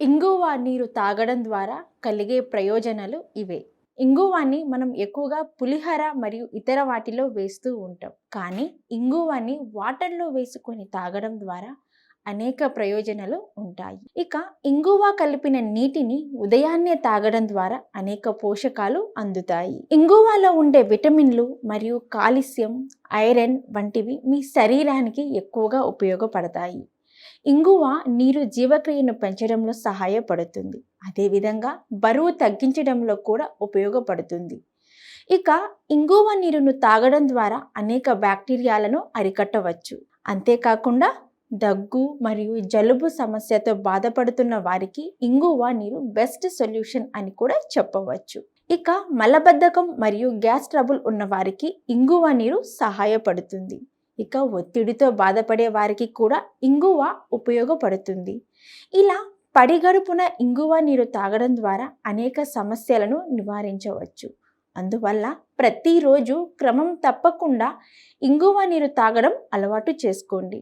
ఇంగువ నీరు తాగడం ద్వారా కలిగే ప్రయోజనాలు ఇవే. ఇంగువాన్ని మనం ఎక్కువగా పులిహోర మరియు ఇతర వాటిలో వేస్తూ ఉంటాం. కానీ ఇంగువాన్ని వాటర్లో వేసుకొని తాగడం ద్వారా అనేక ప్రయోజనాలు ఉంటాయి. ఇక ఇంగువ కలిపిన నీటిని ఉదయాన్నే తాగడం ద్వారా అనేక పోషకాలు అందుతాయి. ఇంగువలో ఉండే విటమిన్లు మరియు కాల్షియం ఐరన్ వంటివి మీ శరీరానికి ఎక్కువగా ఉపయోగపడతాయి. ఇంగువ నీరు జీవక్రియను పెంచడంలో సహాయపడుతుంది. అదేవిధంగా బరువు తగ్గించడంలో కూడా ఉపయోగపడుతుంది. ఇక ఇంగువ నీరును తాగడం ద్వారా అనేక బ్యాక్టీరియాలను అరికట్టవచ్చు. అంతేకాకుండా దగ్గు మరియు జలుబు సమస్యతో బాధపడుతున్న వారికి ఇంగువ నీరు బెస్ట్ సొల్యూషన్ అని కూడా చెప్పవచ్చు. ఇక మలబద్ధకం మరియు గ్యాస్ ట్రబుల్ ఉన్న వారికి ఇంగువ నీరు సహాయపడుతుంది. ఇక ఒత్తిడితో బాధపడే వారికి కూడా ఇంగువ ఉపయోగపడుతుంది. ఇలా పడిగడుపున ఇంగువ నీరు తాగడం ద్వారా అనేక సమస్యలను నివారించవచ్చు. అందువల్ల ప్రతిరోజు క్రమం తప్పకుండా ఇంగువ నీరు తాగడం అలవాటు చేసుకోండి.